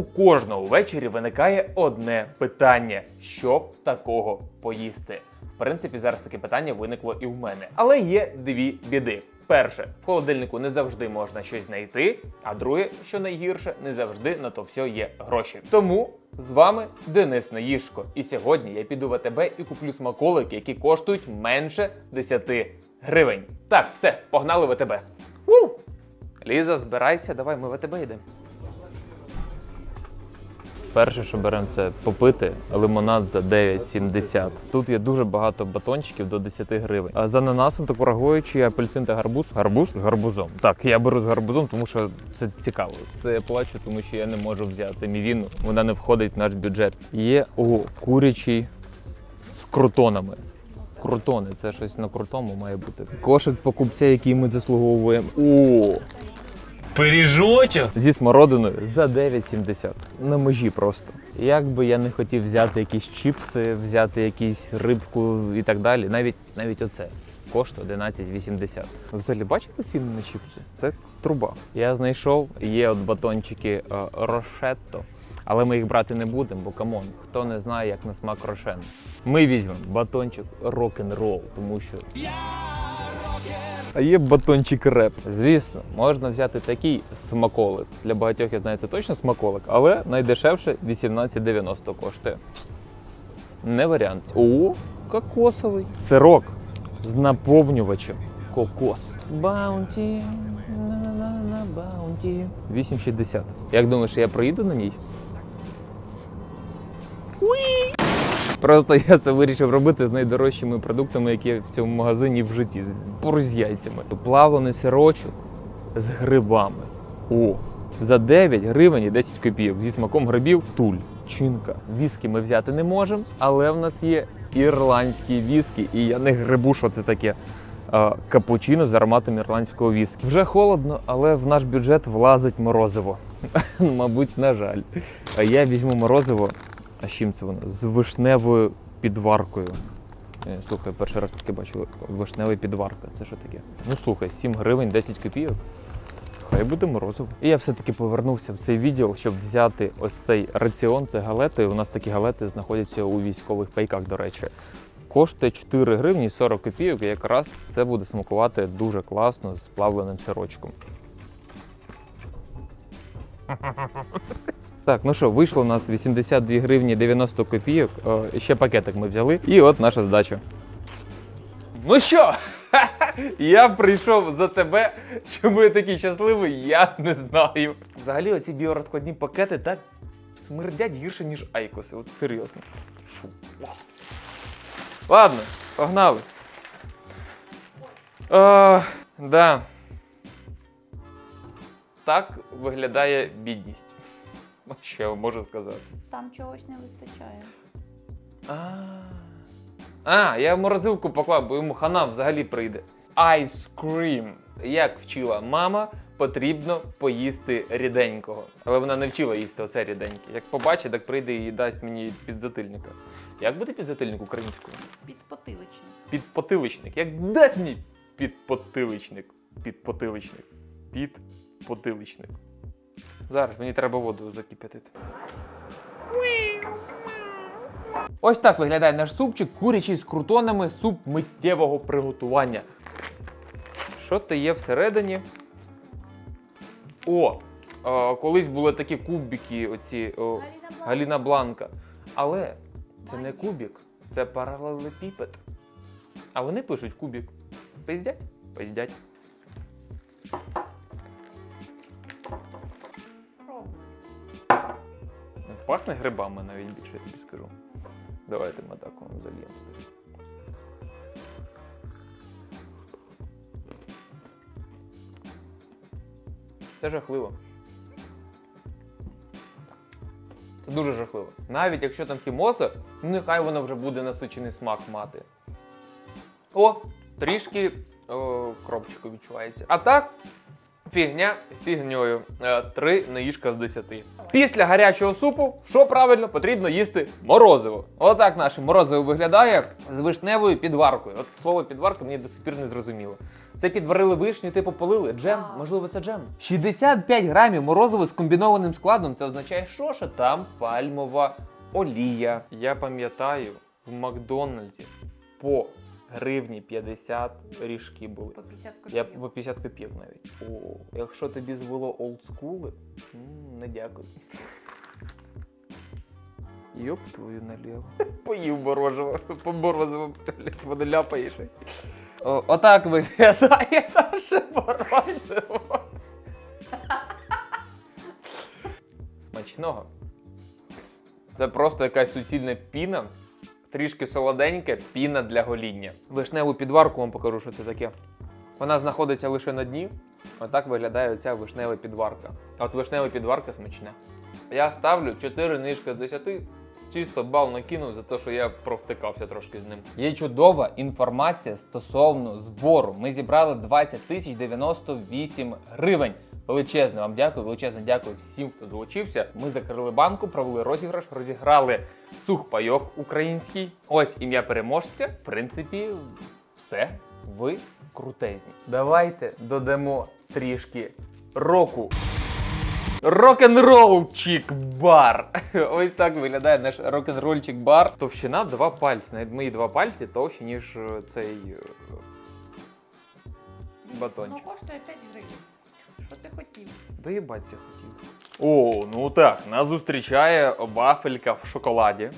У кожного ввечері виникає одне питання: що такого поїсти? В принципі, зараз таке питання виникло і в мене. Але є дві біди. Перше, в холодильнику не завжди можна щось знайти. А друге, що найгірше, не завжди на то все є гроші. Тому з вами Денис Наїшко. І сьогодні я піду в АТБ і куплю смаколики, які коштують менше 10 гривень. Так, все, погнали в АТБ. Ліза, збирайся, давай, ми в АТБ йдемо. Перше, що беремо, це попити лимонад за 9,70. Тут є дуже багато батончиків до 10 гривень. А з ананасом та курагуючи апельсин та гарбуз. Гарбуз гарбузом. Так, я беру з гарбузом, тому що це цікаво. Це я плачу, тому що я не можу взяти мівіну. Вона не входить в наш бюджет. Є о, курячий з крутонами. Крутони, це щось на крутому має бути. Кошик покупця, який ми заслуговуємо. О! Пиріжочок? зі смородиною за 9,70. На межі просто. Як би я не хотів взяти якісь чіпси, взяти якісь рибку і так далі, навіть навіть оце коштує 11,80. Взагалі бачите ціни на чіпси? Це труба. Я знайшов, є от батончики Рошетто. Але ми їх брати не будемо, бо камон, хто не знає, як на смак рошен. Ми візьмемо батончик рок-н-рол, тому що а є батончик реп. Звісно, можна взяти такий смаколик. Для багатьох я знаю, це точно смаколик, але найдешевше 18,90 коштує. Не варіант. О, кокосовий. Сирок з наповнювачем. Кокос. Баунті. на-на-на-на, Баунті. 8,60. Як думаєш, я проїду на ній? Просто я це вирішив робити з найдорожчими продуктами, які в цьому магазині в житті. Поруч з яйцями. Плавлений сирочок з грибами. О, за 9 гривень і 10 копійок. Зі смаком грибів туль. Чинка. Віскі ми взяти не можемо, але в нас є ірландські віскі, і я не грибу, що це таке. Капучино з ароматом ірландського віскі. Вже холодно, але в наш бюджет влазить морозиво. Мабуть, на жаль. А я візьму морозиво а з чим це воно? З вишневою підваркою. Е, Слухай, перший раз таке бачу вишнева підварка. Це що таке? Ну слухай, 7 гривень 10 копійок. Хай буде морозиво. І я все-таки повернувся в цей відділ, щоб взяти ось цей раціон, це галети. У нас такі галети знаходяться у військових пайках, до речі. Коштує 4 гривні 40 копійок, і якраз це буде смакувати дуже класно з плавленим сирочком. Так, ну що, вийшло у нас 82 гривні 90 копійок. Е, ще пакетик ми взяли. І от наша здача. Ну що? Я прийшов за тебе. Чому я такий щасливий, я не знаю. Взагалі, оці біорозкладні пакети так смердять гірше, ніж айкоси. От серйозно. Фу. Ладно, погнали. Е, да. Так виглядає бідність. Що можу сказати? Там чогось не вистачає. А, а, я в морозилку поклав, бо йому хана взагалі прийде. Ice cream. Як вчила мама, потрібно поїсти ріденького. Але вона не вчила їсти оце ріденьке. Як побачить, так прийде і дасть мені підзатильника. Як буде підзатильник українською? Підпотиличний. Підпотиличник. Як дасть мені підпотиличник? Підпотиличник. Підпотиличник. Зараз мені треба воду закип'ятити. Ось так виглядає наш супчик, курячий з крутонами, суп миттєвого приготування. Що то є всередині? О! е, колись були такі кубики, оці о, Галіна Бланка. Але це не кубик, це паралелепіпед. А вони пишуть кубик. Пиздять? Пиздять. Пахне грибами навіть більше, я тобі скажу. Давайте ми так вам зальємо. Це жахливо. Це дуже жахливо. Навіть якщо там хімоза, ну нехай вона вже буде насичений смак мати. О, трішки о, кропчику відчувається. А так, Фігня фігньою. Е, Три наїжка з десяти. Після гарячого супу, що правильно, потрібно їсти морозиво. Отак наше морозиво виглядає з вишневою підваркою. От слово підварка мені до сих пір не зрозуміло. Це підварили вишню, типу полили. Джем, можливо, це джем. 65 грамів морозиво з комбінованим складом. Це означає, що, що там пальмова олія. Я пам'ятаю, в Макдональдсі по гривні 50 ріжки були. По 50 Я по 50 копійок навіть. О, якщо тобі звело олдскули, не дякую. Йоп твою наліво. Поїв морожево, по морозиво воно ляпаєш. О, отак виглядає наше морозиво. Смачного. Це просто якась суцільна піна, трішки солоденька піна для гоління. Вишневу підварку вам покажу, що це таке. Вона знаходиться лише на дні. Отак виглядає оця вишнева підварка. А от вишнева підварка смачна. Я ставлю 4 нижки з 10. Чисто бал накинув за те, що я провтикався трошки з ним. Є чудова інформація стосовно збору. Ми зібрали 20 тисяч 98 гривень. Величезне вам дякую, величезне дякую всім, хто долучився. Ми закрили банку, провели розіграш, розіграли сухпайок український. Ось ім'я переможця. В принципі, все. Ви крутезні. Давайте додамо трішки року. Рок-н-ролчик бар. Ось так виглядає наш рок-н-рольчик бар. Товщина два пальці. Навіть мої два пальці товщі, ніж е, цей. е, батончик. Ну коштує 5 гривень. Що ти хотів? Доїбатися хотів. О, ну так, нас зустрічає вафелька в шоколаді.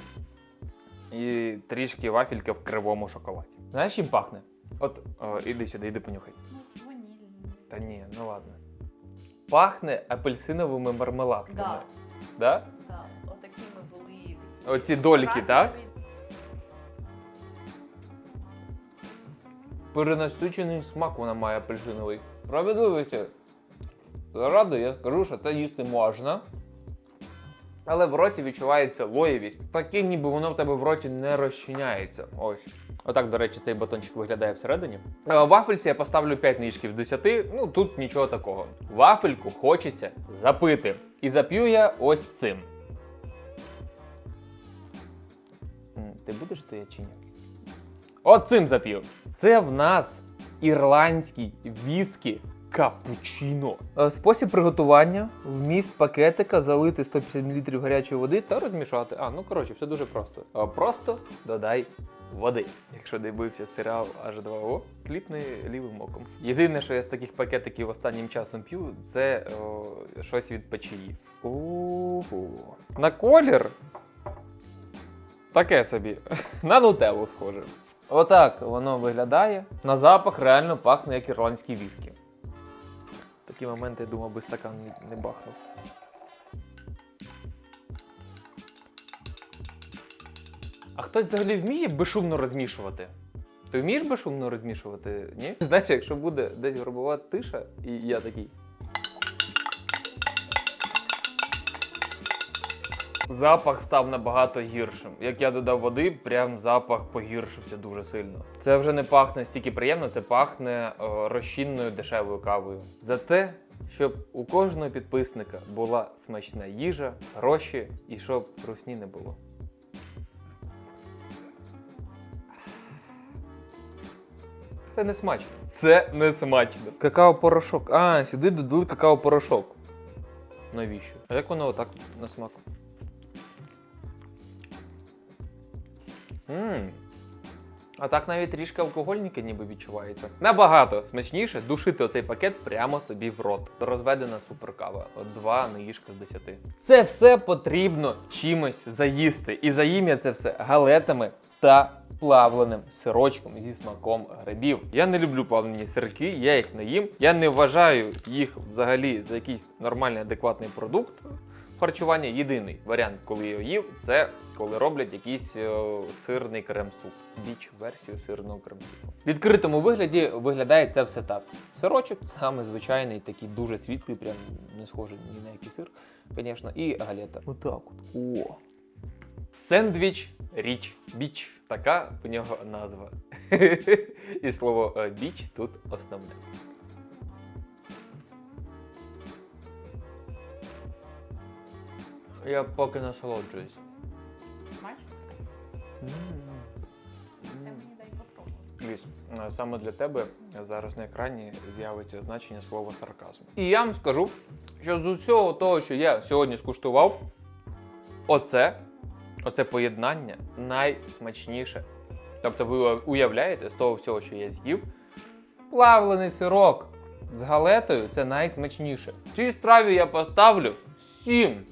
І трішки вафелька в кривому шоколаді. Знаєш, чим пахне? От, о, іди сюди, іди понюхай. Ну, ванільний. Та ні, ну ладно. Пахне апельсиновими мармеладками. Да. Да? Да, отакими були. Оці доліки, так? Перенасичений смак вона має апельсиновий. Справедливості. Заради я скажу, що це їсти можна. Але в роті відчувається лоєвість. Таке, ніби воно в тебе в роті не розчиняється. Ось. Отак, до речі, цей батончик виглядає всередині. Е, Вафельці я поставлю 5 нижків 10. Ну тут нічого такого. Вафельку хочеться запити. І зап'ю я ось цим. Ти будеш стояти чи ні? От цим зап'ю. Це в нас ірландський віскі капучино. Е, Спосіб приготування: вміст пакетика залити 150 мл гарячої води та розмішати. А, ну коротше, все дуже просто. Е, Просто додай води. Якщо дивився серіал H2O, кліпни лівим оком. Єдине, що я з таких пакетиків останнім часом п'ю, це о, щось від печії. Ого. На колір Таке собі. На нутеллу схоже. Отак воно виглядає. На запах реально пахне як ірландський віскі. Такі моменти я думав, би стакан не бахнув. А хтось взагалі вміє безшумно розмішувати? Ти вмієш безшумно розмішувати? Ні? Знаєш, якщо буде десь гробова тиша, і я такий. Запах став набагато гіршим. Як я додав води, прям запах погіршився дуже сильно. Це вже не пахне стільки приємно, це пахне е, розчинною дешевою кавою. За те, щоб у кожного підписника була смачна їжа, гроші і щоб русні не було. Це не смачно. Це не смачно. Какао-порошок. А, сюди додали какао-порошок. Навіщо? А як воно отак на смак? Ммм. А так навіть трішки алкогольники ніби відчувається. Набагато смачніше душити оцей пакет прямо собі в рот. Розведена суперкава. Два наїжка з 10. Це все потрібно чимось заїсти. І заїм я це все галетами та плавленим сирочком зі смаком грибів. Я не люблю плавлені сирки, я їх не їм. Я не вважаю їх взагалі за якийсь нормальний адекватний продукт харчування. Єдиний варіант, коли я їв, це коли роблять якийсь е, сирний крем-суп. Біч версію сирного крем-супу. В відкритому вигляді виглядає це все так. Сирочок, саме звичайний, такий дуже світлий, прям не схожий ні на який сир, звісно, і галета. Отак от. О. Сендвіч річ біч. Така у нього назва. І слово е, біч тут основне. Я поки насолоджуюсь. Смачно? Це мені дай попробувати. Ліс, е, саме для тебе зараз на екрані з'явиться значення слова сарказм. І я вам скажу, що з усього того, що я сьогодні скуштував, оце, оце поєднання найсмачніше. Тобто ви уявляєте, з того всього, що я з'їв, плавлений сирок з галетою це найсмачніше. Цій страві я поставлю 7.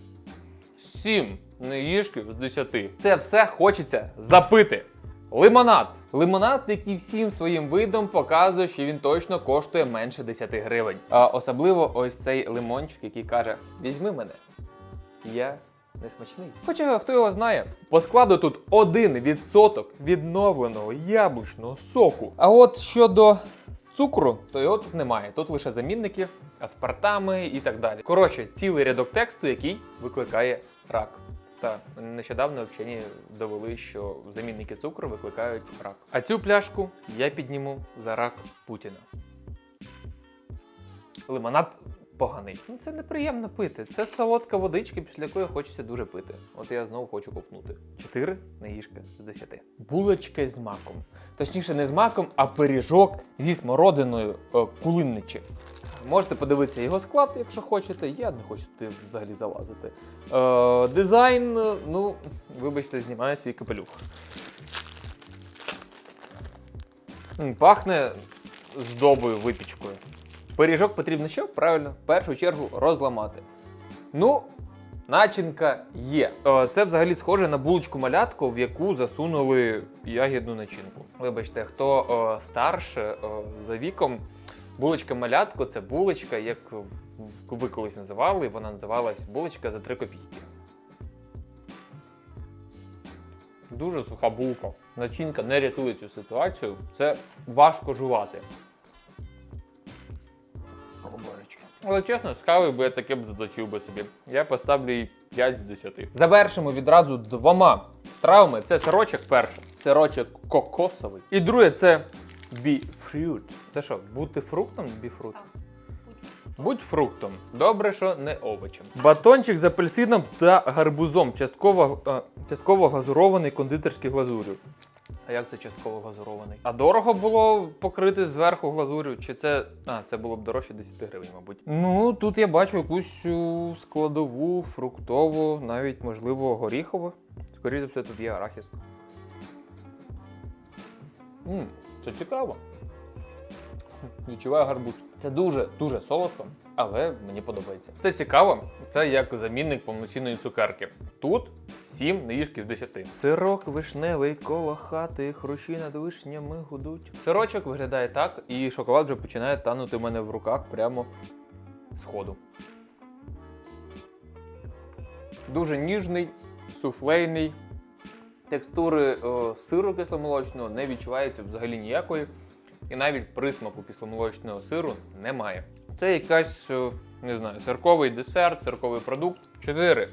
7 неїжків з 10. Це все хочеться запити. Лимонад. Лимонад, який всім своїм видом показує, що він точно коштує менше 10 гривень. А особливо ось цей лимончик, який каже: візьми мене. Я не смачний. Хоча хто його знає, по складу тут 1% відновленого яблучного соку. А от щодо цукру, то його тут немає. Тут лише замінники, аспартами і так далі. Коротше, цілий рядок тексту, який викликає рак. Та нещодавно вчені довели, що замінники цукру викликають рак. А цю пляшку я підніму за рак Путіна. Лимонад поганий. Ну це неприємно пити. Це солодка водичка, після якої хочеться дуже пити. От я знову хочу копнути. Чотири наїжка з десяти. Булочка з маком. Точніше, не з маком, а пиріжок зі смородиною е, кулинничі. Можете подивитися його склад, якщо хочете. Я не хочу туди взагалі залазити. Е, дизайн, ну, вибачте, знімаю свій капелюх. Пахне здобою, випічкою. Пиріжок потрібно що? Правильно, в першу чергу розламати. Ну, начинка є. Е, Це взагалі схоже на булочку малятку, в яку засунули ягідну начинку. Вибачте, хто е, старше е, за віком, булочка малятко це булочка, як ви колись називали, вона називалась булочка за 3 копійки. Дуже суха булка. Начинка не рятує цю ситуацію. Це важко жувати. О. Але чесно, з кавою би я таке б заточив би собі. Я поставлю їй 5 з 10. Завершимо відразу двома стравами. Це сирочок перший. Сирочок кокосовий. І друге це біфрут. Це що, бути фруктом? Біфрут? Так. Будь фруктом. Добре, що не овочем. Батончик з апельсином та гарбузом. Частково, е, частково глазурований кондитерський глазурю. А як це частково глазурований? А дорого було покрити зверху глазурю? Чи це. А, це було б дорожче 10 гривень, мабуть. Ну, тут я бачу якусь складову, фруктову, навіть, можливо, горіхову. Скоріше за все, тут є арахіс. Мм, це цікаво. Відчуваю гарбуз. Це дуже дуже солодко, але мені подобається. Це цікаво. Це як замінник повноцінної цукерки. Тут 7 наїжків з 10. Сирок вишневий коло хати, хрущі над вишнями гудуть. Сирочок виглядає так, і шоколад вже починає танути в мене в руках прямо з ходу. Дуже ніжний, суфлейний. Текстури е, сиру кисломолочного не відчувається взагалі ніякої. І навіть присмаку кисломолочного сиру немає. Це якась, е, не знаю, сирковий десерт, сирковий продукт. 4.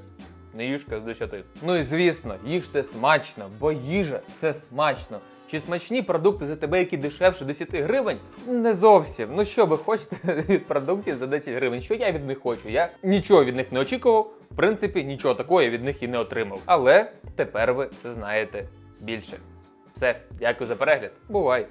Не їжка з 10. Ну і звісно, їжте смачно, бо їжа це смачно. Чи смачні продукти за тебе, які дешевше 10 гривень? Не зовсім. Ну що ви хочете від продуктів за 10 гривень? Що я від них хочу? Я нічого від них не очікував. В принципі, нічого такого я від них і не отримав. Але тепер ви знаєте більше. Все, дякую за перегляд. Бувай!